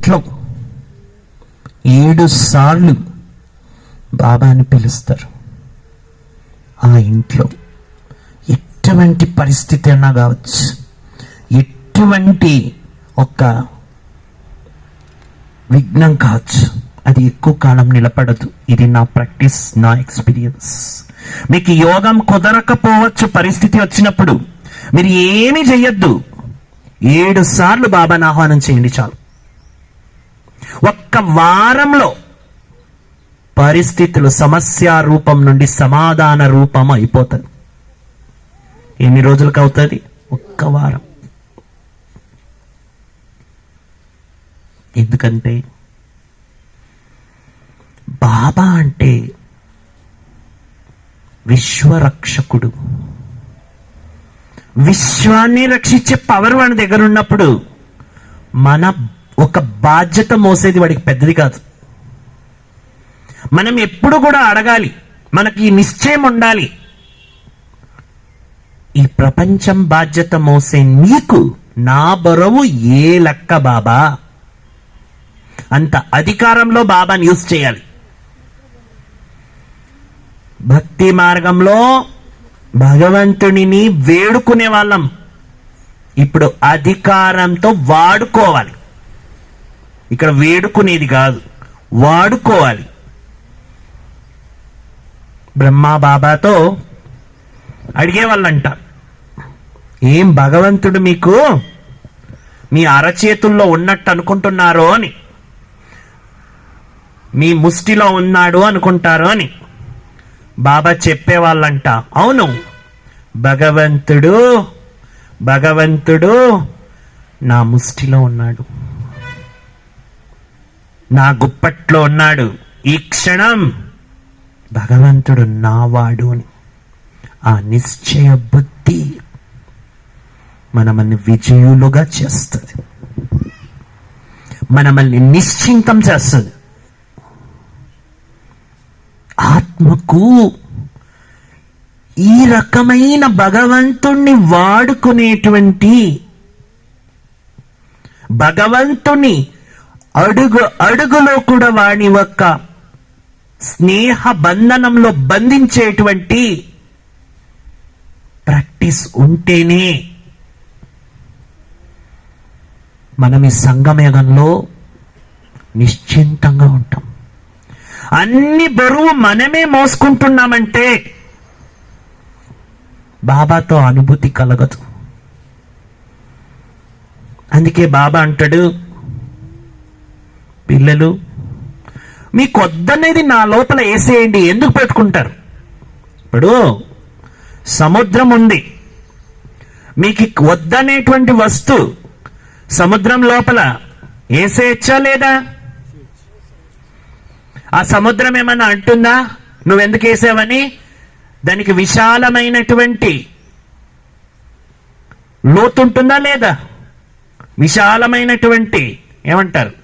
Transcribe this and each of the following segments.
ఇంట్లో ఏడు సార్లు బాబాని పిలుస్తారు. ఆ ఇంట్లో ఎటువంటి పరిస్థితి అన్నా కావచ్చు. ఎటువంటి ఒక విఘ్నం కావచ్చు. అది ఎక్కువ కాలం నిలబడదు. ఇది నా ప్రాక్టీస్ నా ఎక్స్పీరియన్స్. మీకు యోగం కుదరకపోవచ్చు పరిస్థితి వచ్చినప్పుడు. మీరు ఏమీ చెయ్యొద్దు. ఏడు సార్లు బాబాని ఆహ్వానం చేయండి చాలు. ఒక్క వారంలో పరిస్థితులు సమస్య రూపం నుండి సమాధాన రూపం అయిపోతుంది ఎన్ని రోజులకు అవుతుంది? ఒక్క వారం. ఎందుకంటే బాబా అంటే విశ్వరక్షకుడు. విశ్వాన్ని రక్షించే పవర్ వాడి దగ్గర ఉన్నప్పుడు మన ఒక బాధ్యత మోసేది వాడికి పెద్దది కాదు. మనం ఎప్పుడు కూడా అడగాలి మనకి ఈ నిశ్చయం ఉండాలి. ఈ ప్రపంచం బాధ్యత మోసే నీకు నా బరువు ఏ లెక్క బాబా? అంత అధికారంలో బాబాని యూజ్ చేయాలి. భక్తి మార్గంలో భగవంతుడిని వేడుకునే వాళ్ళం. ఇప్పుడు అధికారంతో వాడుకోవాలి. ఇక్కడ వేడుకునేది కాదు వాడుకోవాలి. బ్రహ్మా బాబాతో అడిగేవాళ్ళంట ఏం భగవంతుడు మీకు మీ అరచేతుల్లో ఉన్నట్టు అనుకుంటున్నారో అని మీ ముష్టిలో ఉన్నాడు అనుకుంటారు అని. బాబా చెప్పేవాళ్ళంట అవును భగవంతుడు భగవంతుడు నా ముష్టిలో ఉన్నాడు. నా గుప్పట్లో ఉన్నాడు. ఈ క్షణం భగవంతుడు నావాడు అని. ఆ నిశ్చయ బుద్ధి మనమల్ని విజయులుగా చేస్తుంది. మనమల్ని నిశ్చింతం చేస్తుంది. ఆత్మకు ఈ రకమైన భగవంతుణ్ణి వాడుకునేటువంటి భగవంతుని అడుగు అడుగులో కూడా వాని యొక్క స్నేహ బంధనంలో బంధించేటువంటి ప్రాక్టీస్ ఉంటేనే మనం ఈ సంగమయుగంలో నిశ్చింతంగా ఉంటాం. అన్ని బరువు మనమే మోసుకుంటున్నామంటే బాబాతో అనుభూతి కలగదు. అందుకే బాబా అంటాడు పిల్లలు మీకు వద్దనేది నా లోపల వేసేయండి ఎందుకు పెట్టుకుంటారు? ఇప్పుడు సముద్రం ఉంది. మీకు వద్దనేటువంటి వస్తు సముద్రం లోపల వేసేయచ్చా లేదా? ఆ సముద్రం ఏమన్నా అంటుందా? నువ్వెందుకు వేసావని దానికి విశాలమైనటువంటి లోతుంటుందా లేదా? విశాలమైనటువంటి ఏమంటారు?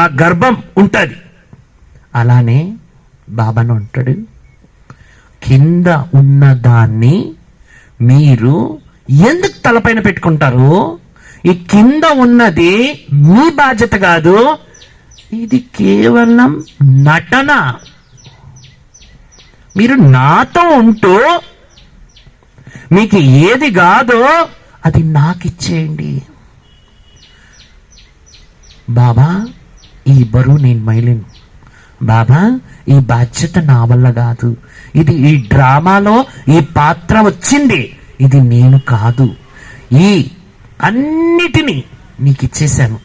ఆ గర్భం ఉంటుంది. అలానే బాబాను అంటాడు కింద ఉన్నదాన్ని మీరు ఎందుకు తలపైన పెట్టుకుంటారు? ఈ కింద ఉన్నది మీ బాధ్యత కాదు ఇది కేవలం నటన. మీరు నాతో ఉంటూ మీకు ఏది కాదో అది నాకు ఇచ్చేయండి బాబా ఈ బరువు నేను మైలేను. బాబా ఈ బాధ్యత నా వల్ల కాదు. ఇది ఈ డ్రామాలో ఈ పాత్ర వచ్చింది. ఇది నేను కాదు. ఈ అన్నిటినీ నీకు ఇచ్చేశాను.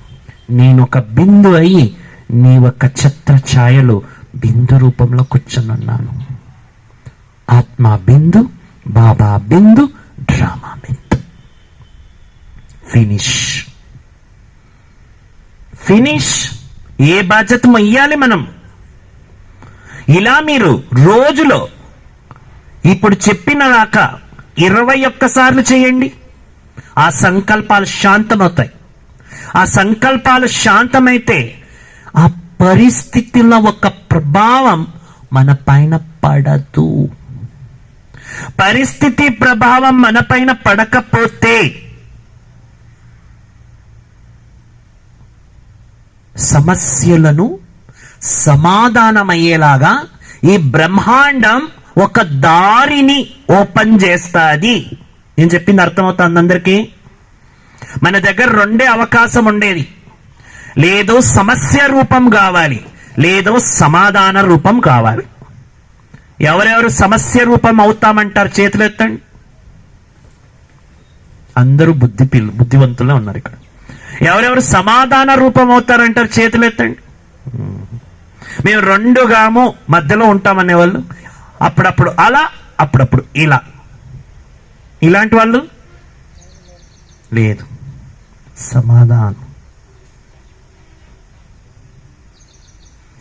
నేను ఒక బిందు అయి నీ ఒక ఛత్ర ఛాయలో బిందు రూపంలో కూర్చొనున్నాను. ఆత్మ బిందు బాబా బిందు డ్రామా బిందు. ఫినిష్ ఫినిష్ ఏ బాధ్యత మొయ్యాలి మనం? ఇలా మీరు రోజులో ఇప్పుడు చెప్పిన దాకా ఇరవై ఒక్కసార్లు చేయండి. ఆ సంకల్పాలు శాంతమవుతాయి. ఆ సంకల్పాలు శాంతమైతే ఆ పరిస్థితుల ఒక ప్రభావం మన పైన పడదు. పరిస్థితి ప్రభావం మన పైన పడకపోతే సమస్యలను సమాధానమయ్యేలాగా ఈ బ్రహ్మాండం ఒక దారిని ఓపెన్ చేస్తుంది. నేను చెప్పింది అర్థమవుతుంది అందరికీ? మన దగ్గర రెండే అవకాశం ఉండేది. లేదో సమస్య రూపం కావాలి లేదో సమాధాన రూపం కావాలి. ఎవరెవరు సమస్య రూపం అవుతామంటారు చేతులు ఎత్తండి అందరూ బుద్ధి పిల్ల బుద్ధివంతులే ఉన్నారు ఇక్కడ. ఎవరెవరు సమాధాన రూపం అవుతారంటారు చేతులు ఎత్తండి. మేము రెండుగాము మధ్యలో ఉంటామనే వాళ్ళు అప్పుడప్పుడు అలా అప్పుడప్పుడు ఇలా. ఇలాంటి వాళ్ళు లేదు. సమాధానం.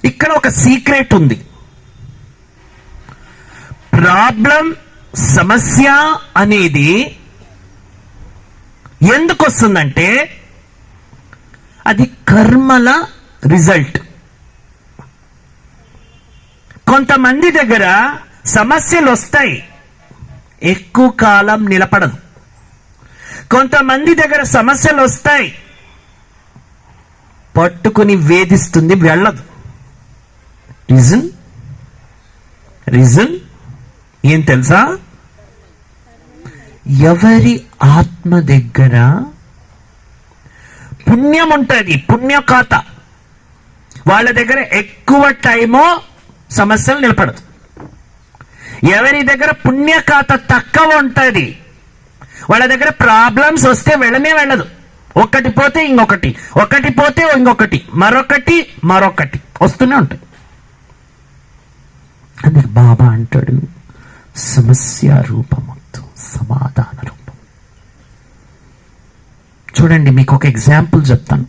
ఇక్కడ ఒక సీక్రెట్ ఉంది. ప్రాబ్లం సమస్య అనేది ఎందుకు వస్తుందంటే అది కర్మల రిజల్ట్. కొంతమంది దగ్గర సమస్యలు వస్తాయి ఎక్కువ కాలం నిలబడదు. కొంతమంది దగ్గర సమస్యలు వస్తాయి పట్టుకుని వేధిస్తుంది వెళ్ళదు. రీజన్? రీజన్? ఏం తెలుసా? ఎవరి ఆత్మ దగ్గర పుణ్యం ఉంటుంది పుణ్య ఖాత వాళ్ళ దగ్గర ఎక్కువ టైము సమస్యలు నిలబడదు. ఎవరి దగ్గర పుణ్య ఖాత తక్కువ ఉంటుంది వాళ్ళ దగ్గర ప్రాబ్లమ్స్ వస్తే వెళ్ళనే వెళ్ళదు. ఒకటి పోతే ఇంకొకటి ఒకటి పోతే ఇంకొకటి మరొకటి మరొకటి వస్తూనే ఉంటాయి అందుకే బాబా అంటాడు సమస్య రూపమొద్దు సమాధానం. చూడండి మీకు ఒక ఎగ్జాంపుల్ చెప్తాను.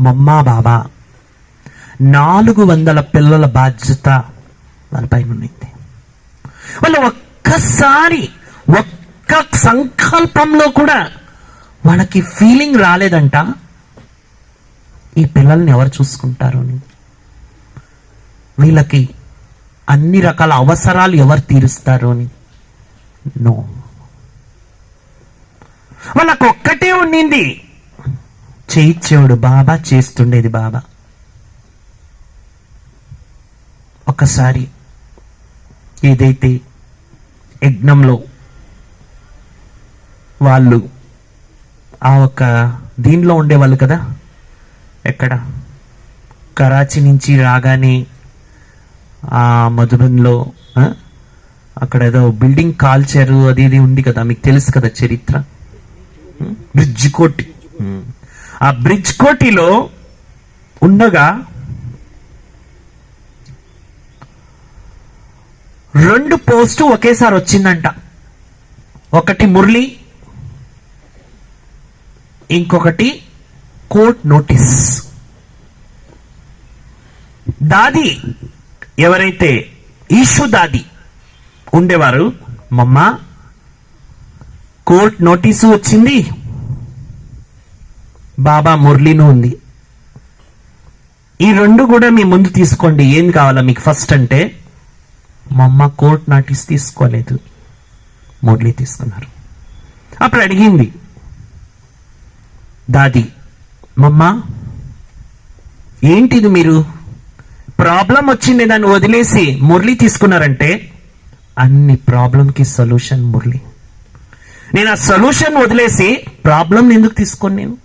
మమ్మా బాబా నాలుగు వందల పిల్లల బాధ్యత వాళ్ళ పైన ఉన్నింది. వాళ్ళు ఒక్కసారి ఒక్క సంకల్పంలో కూడా వాళ్ళకి ఫీలింగ్ రాలేదంట. ఈ పిల్లల్ని ఎవరు చూసుకుంటారు అని. వీళ్ళకి అన్ని రకాల అవసరాలు ఎవరు తీరుస్తారు అని. నో. వాళ్ళకు ఒక్కటే ఉండింది చేయిచ్చేవాడు బాబా చేస్తుండేది బాబా. ఒకసారి ఏదైతే యజ్ఞంలో వాళ్ళు ఆ ఒక దీనిలో ఉండేవాళ్ళు కదా ఎక్కడ? కరాచీ నుంచి రాగానే ఆ మధుబన్లో ఆ, అక్కడ ఏదో బిల్డింగ్ కాల్చారు అది ఇది ఉంది కదా మీకు తెలుసు కదా చరిత్ర? బ్రిడ్జ్ కోటి. ఆ బ్రిడ్జ్ కోటిలో ఉండగా రెండు పోస్టు ఒకేసారి వచ్చిందంట. ఒకటి మురళి ఇంకొకటి కోర్ట్ నోటీస్. దాది ఎవరైతే ఈషు దాది ఉండేవారు మమ్మ కోర్ట్ నోటీసు వచ్చింది. బాబా మురళీను ఉంది. ఈ రెండు కూడా మీ ముందు తీసుకోండి. ఏం కావాలా మీకు ఫస్ట్ అంటే మా అమ్మ కోర్ట్ నోటీస్ తీసుకోలేదు. మురళి తీసుకున్నారు. అప్పుడు అడిగింది దాది మమ్మ ఏంటిది మీరు? ప్రాబ్లం వచ్చింది దాన్ని వదిలేసి మురళి తీసుకున్నారంటే అన్ని ప్రాబ్లంకి సొల్యూషన్ మురళి. నేను ఆ సొల్యూషన్ వదిలేసి ప్రాబ్లంని ఎందుకు తీసుకోను నేను?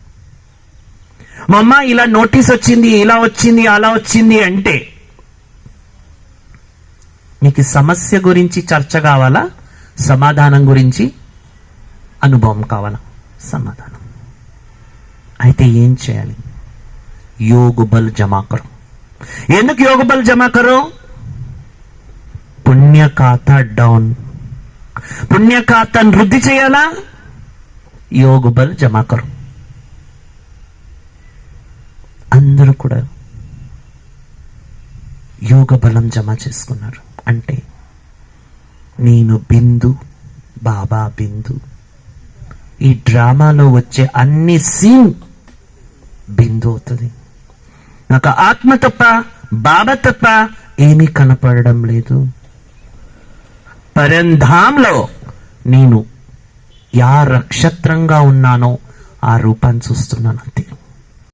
మా అమ్మ ఇలా నోటీస్ వచ్చింది ఇలా వచ్చింది అలా వచ్చింది అంటే మీకు సమస్య గురించి చర్చ కావాలా? సమాధానం గురించి అనుభవం కావాలా? సమాధానం. అయితే ఏం చేయాలి? యోగ బల్ ఎందుకు యోగ బల్ జమా పుణ్య ఖాతా డౌన్ పుణ్య వృద్ధి చేయాలా? యోగ బల్ జమాకరు అందరూ కూడా యోగ బలం జమ చేసుకున్నారు. అంటే నేను బిందు బాబా బిందు. ఈ డ్రామాలో వచ్చే అన్ని సీన్ బిందు అవుతుంది. నాకు ఆత్మ తప్ప బాబా తప్ప ఏమీ కనపడడం లేదు. పరంధాంలో నేను యా నక్షత్రంగా ఉన్నానో ఆ రూపాన్ని చూస్తున్నాను అంతే.